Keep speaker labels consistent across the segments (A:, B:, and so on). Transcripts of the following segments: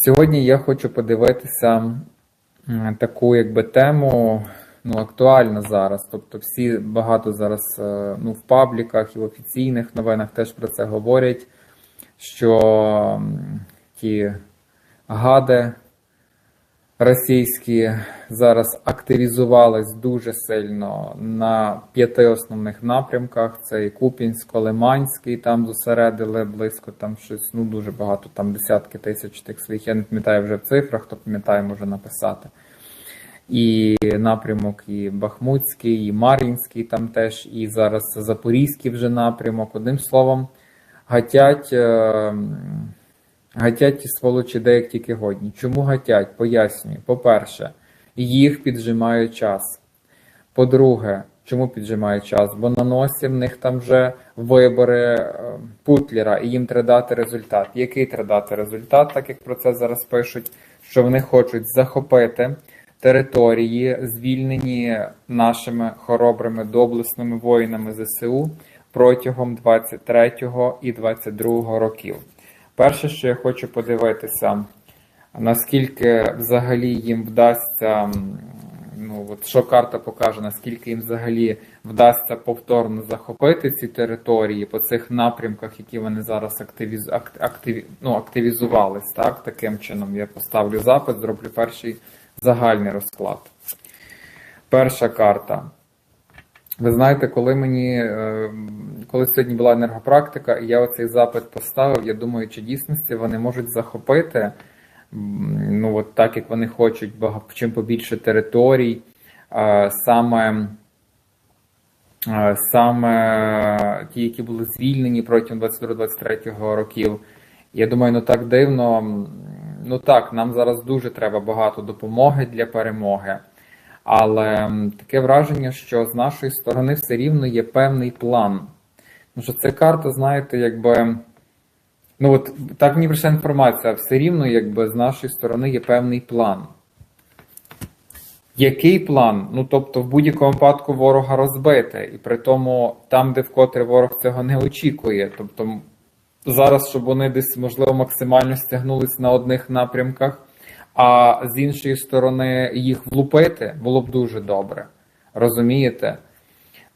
A: Сьогодні я хочу подивитися таку якби тему, ну, актуальна зараз. Тобто всі багато зараз е, ну, в пабліках і в офіційних новинах теж про це говорять, що ті гади російські зараз активізувались дуже сильно на п'яти основних напрямках: це і Купінськ, Лиманський, там зосередили близько там щось, ну дуже багато, там десятки тисяч тих своїх. Я не пам'ятаю вже в цифрах, хто пам'ятає, може написати. І напрямок, і Бахмутський, і Мар'їнський там теж, і зараз Запорізький вже напрямок. Одним словом, гатять. е, Гатять ті сволочі де як тільки годні. Чому гатять? Пояснюю. По-перше, їх піджимає час. По-друге, чому піджимає час? Бо на носі в них там вже вибори е, Путлера, і їм треба дати результат. Який треба дати результат, так як про це зараз пишуть, що вони хочуть захопити території, звільнені нашими хоробрими доблесними воїнами ЗСУ протягом 23 і 22 років. Перше, що я хочу подивитися, наскільки взагалі їм вдасться, ну от що карта покаже, наскільки їм взагалі вдасться повторно захопити ці території по цих напрямках, які вони зараз активіз... ак- активі... ну, активізувались. Так? Таким чином я поставлю запит, зроблю перший загальний розклад. Перша карта. Ви знаєте, коли мені е, коли сьогодні була енергопрактика, і я оцей запит поставив, я думаю, чи дійсності вони можуть захопити, ну от так як вони хочуть, чим побільше територій, саме, саме ті, які були звільнені протягом 22-23 років. Я думаю, ну так дивно. Ну так, нам зараз дуже треба багато допомоги для перемоги. Але таке враження, що з нашої сторони все рівно є певний план. Тому що це карта, знаєте, якби. Ну от так мені прийшла інформація, все рівно, якби з нашої сторони є певний план. Який план? Ну тобто, в будь-якому випадку ворога розбити, і при тому там, де вкотре ворог цього не очікує. Тобто, зараз, щоб вони десь, можливо, максимально стягнулись на одних напрямках, а з іншої сторони їх влупити було б дуже добре. Розумієте?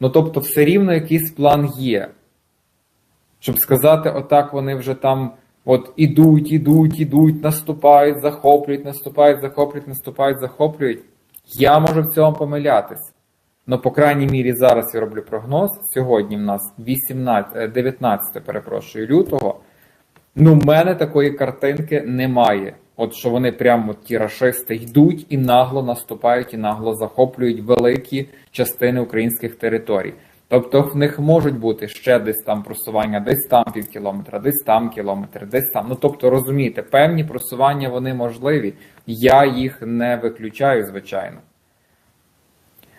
A: Ну тобто, все рівно якийсь план є. Щоб сказати, отак вони вже там от ідуть, ідуть, ідуть, наступають, захоплюють, наступають, захоплюють, наступають, захоплюють. Я можу в цьому помилятись. Ну, по крайній мірі, зараз я роблю прогноз. Сьогодні в нас 18, е, 19, перепрошую, лютого. Ну, в мене такої картинки немає. От що вони прямо ті рашисти йдуть і нагло наступають, і нагло захоплюють великі частини українських територій. Тобто в них можуть бути ще десь там просування, десь там пів кілометра, десь там кілометр, десь там. Ну тобто, розумієте, певні просування вони можливі. Я їх не виключаю, звичайно.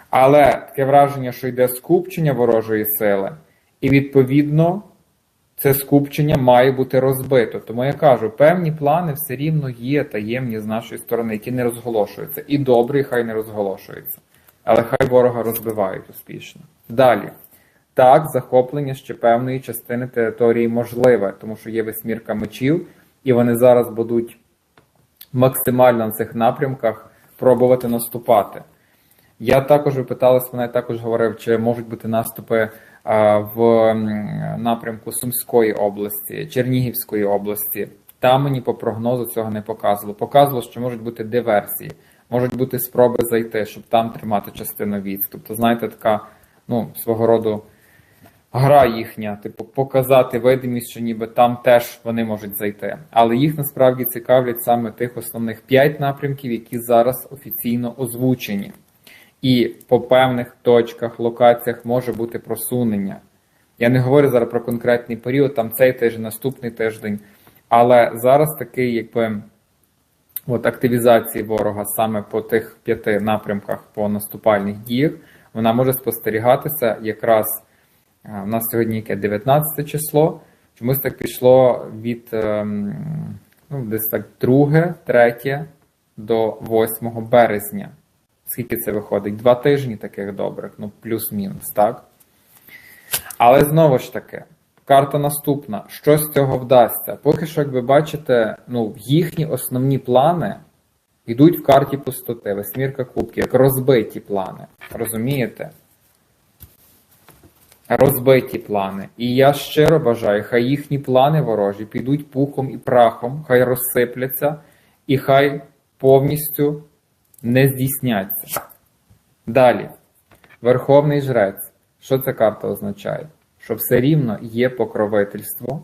A: Але таке враження, що йде скупчення ворожої сили, і відповідно це скупчення має бути розбито. Тому я кажу, певні плани все рівно є таємні з нашої сторони, які не розголошуються. І добре, і хай не розголошуються. Але хай ворога розбивають успішно. Далі. Так, захоплення ще певної частини території можливе, тому що є восьмірка мечів, і вони зараз будуть максимально на цих напрямках пробувати наступати. Я також ви питалися, мене також говорив, чи можуть бути наступи в напрямку Сумської області, Чернігівської області. Там мені по прогнозу цього не показувало. Показувало, що можуть бути диверсії, можуть бути спроби зайти, щоб там тримати частину військ. Тобто, знаєте, така ну, свого роду гра їхня, типу, показати видимість, що ніби там теж вони можуть зайти. Але їх насправді цікавлять саме тих основних п'ять напрямків, які зараз офіційно озвучені. І по певних точках, локаціях може бути просунення. Я не говорю зараз про конкретний період, там цей тиждень, наступний тиждень. Але зараз такий, якби от активізації ворога саме по тих п'яти напрямках по наступальних діях, вона може спостерігатися якраз у нас сьогодні яке 19 число. Чомусь так пішло від ем, ну, десь так 2, 3 до 8 березня. Скільки це виходить? Два тижні таких добрих, ну плюс-мінус, так? Але знову ж таки, Карта наступна. Що з цього вдасться? Поки що, як ви бачите, ну, їхні основні плани йдуть в карті пустоти, восьмірка кубків, як розбиті плани. Розумієте? Розбиті плани. І я щиро бажаю, хай їхні плани ворожі підуть пухом і прахом, хай розсипляться, і хай повністю не здійсняться. Далі. Верховний жрець. Що ця карта означає? Що все рівно є покровительство,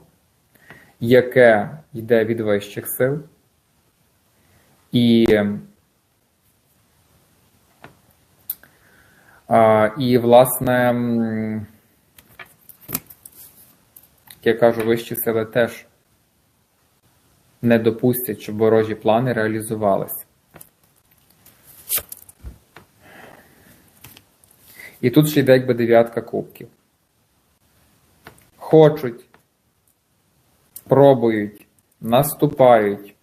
A: яке йде від вищих сил. І, а, і власне, я кажу, вищі сили теж не допустять, щоб ворожі плани реалізувалися. І тут ще йде якби дев'ятка кубків. Хочуть, пробують, наступають,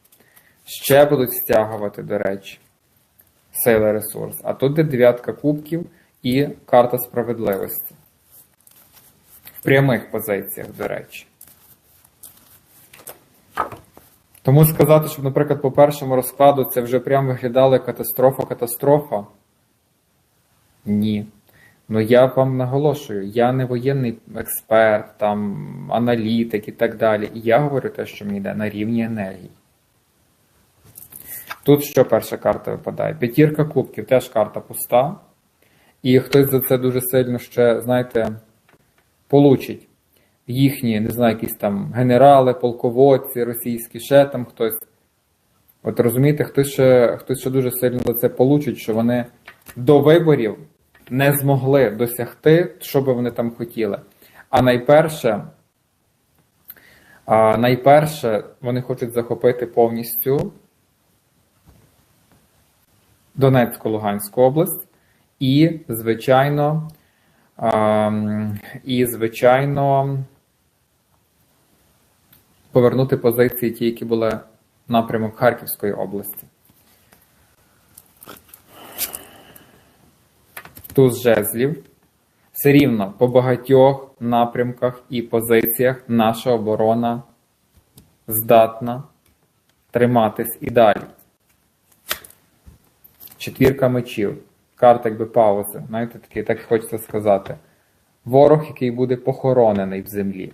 A: ще будуть стягувати, до речі, сили ресурс. А тут де дев'ятка кубків і карта справедливості. Прямих позиціях, до речі. Тому сказати, щоб, наприклад, по першому розкладу це вже прям виглядало катастрофа-катастрофа. Ні. Ну я вам наголошую, я не воєнний експерт, там, аналітик і так далі. І Я говорю те, що мені йде на рівні енергії. Тут що перша карта випадає? П'ятірка кубків, теж карта пуста. І хтось за це дуже сильно ще, знаєте, получить. Їхні, не знаю, якісь там генерали, полководці, російські, ще там хтось. От розумієте, хтось ще, хтось ще дуже сильно за це получить, що вони до виборів не змогли досягти, що би вони там хотіли. А найперше, а найперше, вони хочуть захопити повністю Донецьку Луганську область і, звичайно, і, звичайно, повернути позиції ті, які були напрямок Харківської області. туз жезлів, все рівно по багатьох напрямках і позиціях наша оборона здатна триматись і далі. Четвірка мечів. Карта якби паузи. Знаєте, такі, так хочеться сказати. Ворог, який буде похоронений в землі.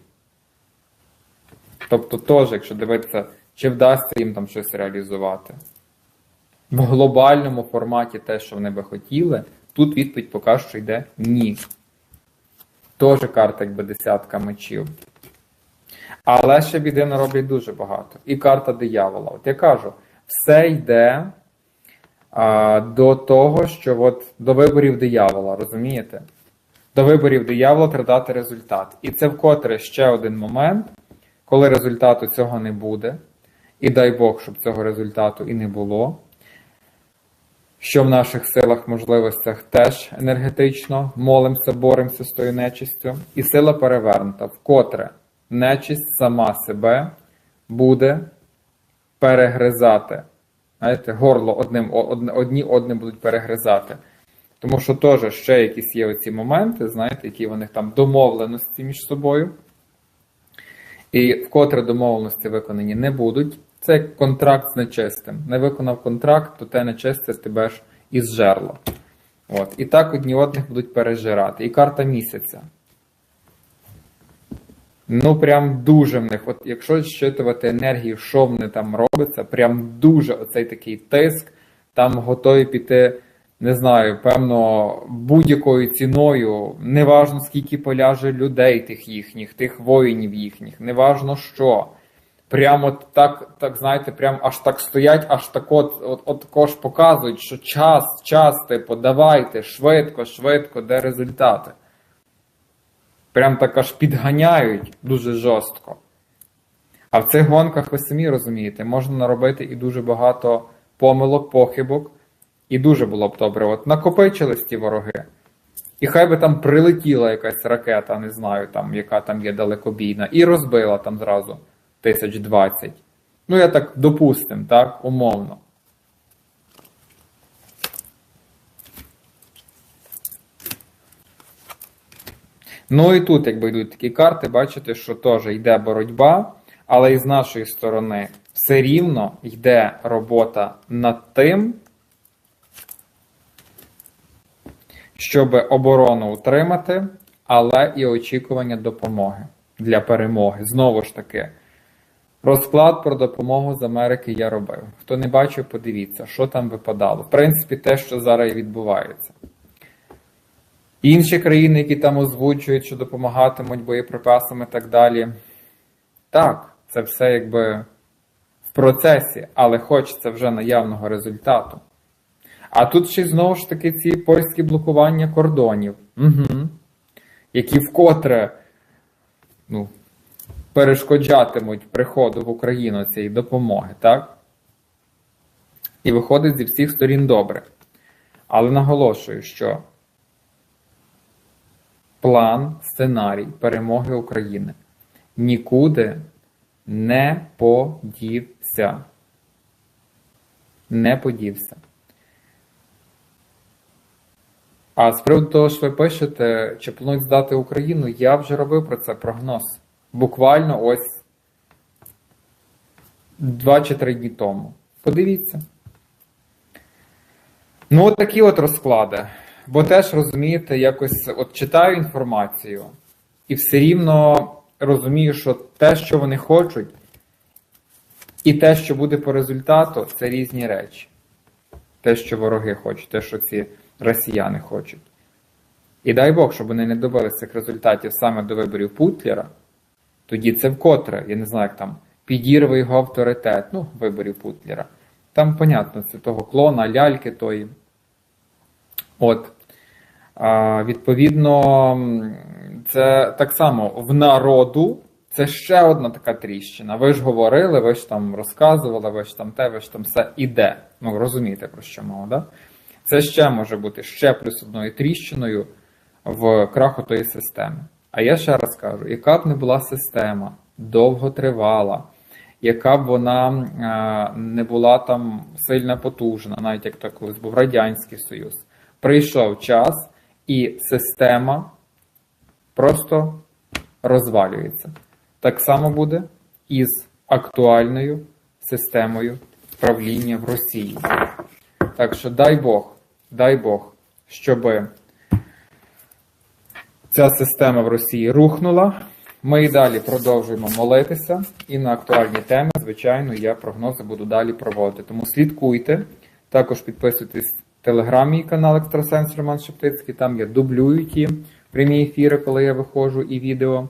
A: Тобто, теж, якщо дивитися, чи вдасться їм там щось реалізувати. В глобальному форматі те, що вони би хотіли, Тут відповідь поки що йде ні. Теж карта, якби десятка мечів. Але ще біди роблять дуже багато. І карта диявола. От я кажу, все йде а, до того, що от до виборів диявола, розумієте? До виборів диявола треба дати результат. І це вкотре ще один момент, коли результату цього не буде. І дай Бог, щоб цього результату і не було що в наших силах, можливостях теж енергетично молимося, боремося з тою нечистю. І сила перевернута, вкотре нечисть сама себе буде перегризати. Знаєте, горло одним, одні одним будуть перегризати. Тому що теж ще якісь є оці моменти, знаєте, які вони там домовленості між собою. І вкотре домовленості виконані не будуть. Це контракт з нечистим. Не виконав контракт, то те нечисте тебе ж із жерла. От. І так одні одних будуть пережирати. І карта місяця. Ну, прям дуже в них. От Якщо щитувати енергію, що в них там робиться, прям дуже оцей такий тиск, там готові піти, не знаю, певно, будь-якою ціною, неважно скільки поляже людей тих їхніх, тих воїнів їхніх, неважно що прямо так, так знаєте, прям аж так стоять, аж так от, от, от також показують, що час, час, типу, давайте, швидко, швидко, де результати. Прям так аж підганяють дуже жорстко. А в цих гонках ви самі розумієте, можна наробити і дуже багато помилок, похибок, і дуже було б добре. От накопичились ті вороги. І хай би там прилетіла якась ракета, не знаю, там, яка там є далекобійна, і розбила там зразу тисяч двадцять. Ну, я так допустим, так, умовно. Ну і тут, якби йдуть такі карти, бачите, що теж йде боротьба, але і з нашої сторони все рівно йде робота над тим, щоб оборону утримати, але і очікування допомоги для перемоги. Знову ж таки, розклад про допомогу з Америки я робив. Хто не бачив, подивіться, що там випадало. В принципі, те, що зараз відбувається. Інші країни, які там озвучують, що допомагатимуть боєприпасами і так далі. Так, це все якби в процесі, але хочеться вже наявного результату. А тут ще знову ж таки ці польські блокування кордонів, угу. які вкотре ну, перешкоджатимуть приходу в Україну цієї допомоги, так? І виходить зі всіх сторін добре. Але наголошую, що план, сценарій перемоги України нікуди не подівся. Не подівся. А з приводу того, що ви пишете, чи планують здати Україну, я вже робив про це прогноз. Буквально ось 2 чи 3 дні тому. Подивіться. Ну, от такі от розклади. Бо теж розумієте, якось от читаю інформацію, і все рівно розумію, що те, що вони хочуть, і те, що буде по результату, це різні речі. Те, що вороги хочуть, те, що ці росіяни хочуть. І дай Бог, щоб вони не добилися цих результатів саме до виборів Путлера, тоді це вкотре, я не знаю, як там, підірве його авторитет, ну, виборів Путлера. Там, понятно, це того клона, ляльки тої. От. А, Відповідно, це так само в народу. Це ще одна така тріщина. Ви ж говорили, ви ж там розказували, ви ж там те, ви ж там все іде. Ну, розумієте, про що мова, да? Це ще може бути ще плюс одною тріщиною в краху тої системи. А я ще раз кажу: яка б не була система довго тривала, яка б вона е, не була там сильно потужна, навіть як то колись був Радянський Союз, прийшов час, і система просто розвалюється. Так само буде і з актуальною системою правління в Росії. Так що дай Бог, дай Бог, щоб ця система в Росії рухнула. Ми і далі продовжуємо молитися. І на актуальні теми, звичайно, я прогнози буду далі проводити. Тому слідкуйте. Також підписуйтесь телеграмі канал Екстрасенс Роман Шептицький. Там я дублюю ті прямі ефіри, коли я виходжу і відео.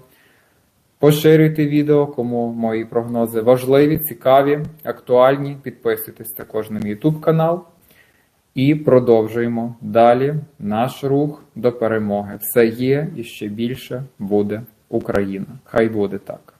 A: Поширюйте відео, кому мої прогнози важливі, цікаві, актуальні. Підписуйтесь також на мій YouTube канал. І продовжуємо далі наш рух до перемоги. Все є і ще більше буде Україна. Хай буде так.